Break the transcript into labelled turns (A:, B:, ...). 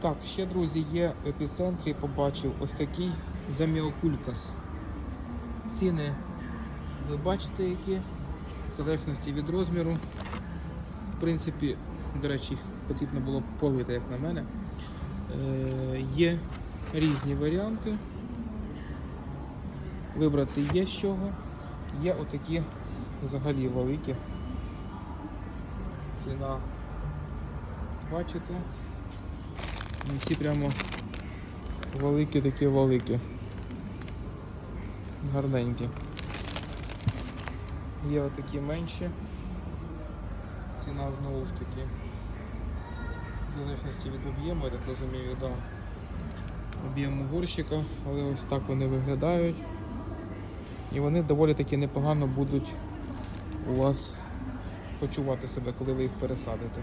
A: Так, ще, друзі, є в епіцентрі, побачив ось такий заміокулькас. Ціни ви бачите які, в залежності від розміру. В принципі, до речі, потрібно було полити, як на мене. Е, є різні варіанти. Вибрати є з чого. Є отакі взагалі великі. Ціна. Бачите? Ну, Ці прямо великі такі великі. Гарненькі. Є отакі менші. Ціна знову ж таки. В залежності від об'єму, я так розумію, да. об'єму горщика, але ось так вони виглядають. І вони доволі таки непогано будуть у вас почувати себе, коли ви їх пересадите.